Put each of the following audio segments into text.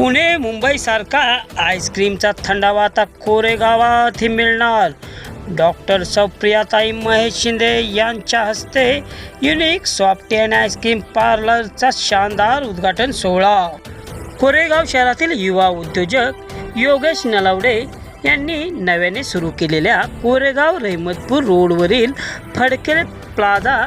पुणे मुंबईसारखा आईस्क्रीमचा थंडावा आता कोरेगावातही मिळणार. डॉक्टर सौप्रियाताई महेश शिंदे यांच्या हस्ते unique soft and ice cream पार्लरचा शानदार उद्घाटन सोहळा. कोरेगाव शहरातील युवा उद्योजक योगेश नलावडे यांनी नव्याने सुरू केलेल्या कोरेगाव रहमतपूर रोडवरील फडके प्लाझा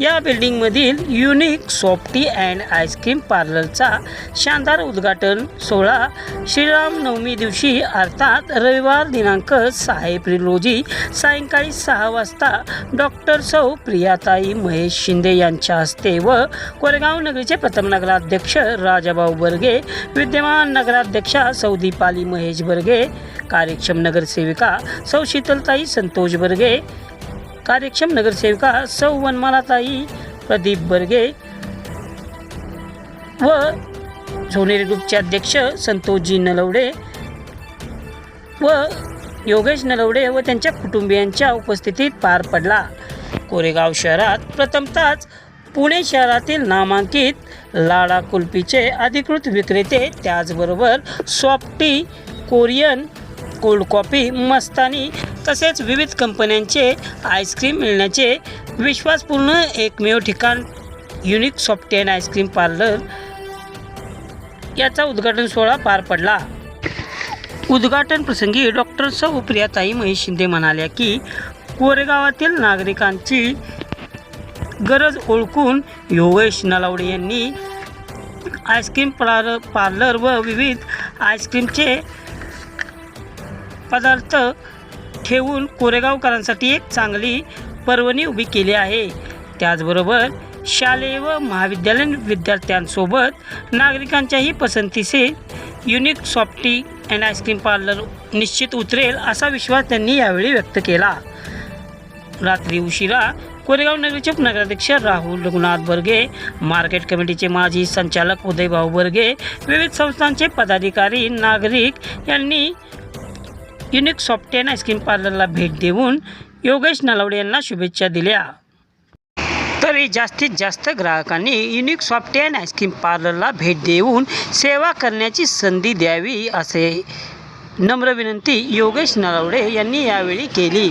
या बिल्डिंगमधील unique softy and ice cream पार्लरचा शानदार उद्घाटन सोहळा श्रीरामनवमी दिवशी अर्थात रविवार दिनांक सहा एप्रिल रोजी सायंकाळी सहा वाजता डॉक्टर सौ प्रियाताई महेश शिंदे यांच्या हस्ते व कोरेगाव नगरीचे प्रथम नगराध्यक्ष राजाभाऊ बर्गे विद्यमान नगराध्यक्षा सौ दीपाली महेश बर्गे कार्यक्षम नगरसेविका सौ शीतलताई संतोष बर्गे कार्यक्षम नगरसेविका सौ वनमालाताई प्रदीप बर्गे व झोनेरी ग्रुपचे अध्यक्ष संतोषजी नलवडे व योगेश नलवडे व त्यांच्या कुटुंबियांच्या उपस्थितीत पार पडला. कोरेगाव शहरात प्रथमतःच पुणे शहरातील नामांकित लाडा कुल्फीचे अधिकृत विक्रेते त्याचबरोबर softy Korean cold coffee mastani तसेच विविध कंपन्यांचे आईस्क्रीम मिळण्याचे विश्वासपूर्ण एकमेव ठिकाण युनिक सॉफ्टेन आईस्क्रीम पार्लर याचा उद्घाटन सोहळा पार पडला. उद्घाटन प्रसंगी डॉक्टर सौ प्रियाताई महेश शिंदे म्हणाल्या की कोरेगावातील नागरिकांची गरज ओळखून योगेश नलावडे यांनी आईस्क्रीम पार्लर पार्लर व विविध आईस्क्रीमचे पदार्थ ठेवून कोरेगावकरांसाठी एक चांगली पर्वणी उभी केली आहे. त्याचबरोबर शालेय व महाविद्यालयीन विद्यार्थ्यांसोबत नागरिकांच्याही पसंतीचे unique softy and ice cream parlour निश्चित उतरेल असा विश्वास त्यांनी यावेळी व्यक्त केला. रात्री उशिरा कोरेगाव नगरीचे नगराध्यक्ष राहुल रघुनाथ बर्गे मार्केट कमिटीचे माजी संचालक उदयभाऊ बर्गे विविध संस्थांचे पदाधिकारी नागरिक यांनी युनिक सॉफ्टवेअर आईस्क्रीम पार्लरला भेट देऊन योगेश नलावडे यांना शुभेच्छा दिल्या. तरी जास्तीत जास्त ग्राहकांनी युनिक सॉफ्टवेअर आईस्क्रीम पार्लरला भेट देऊन सेवा करण्याची संधी द्यावी असे नम्र विनंती योगेश नलावडे यांनी यावेळी केली.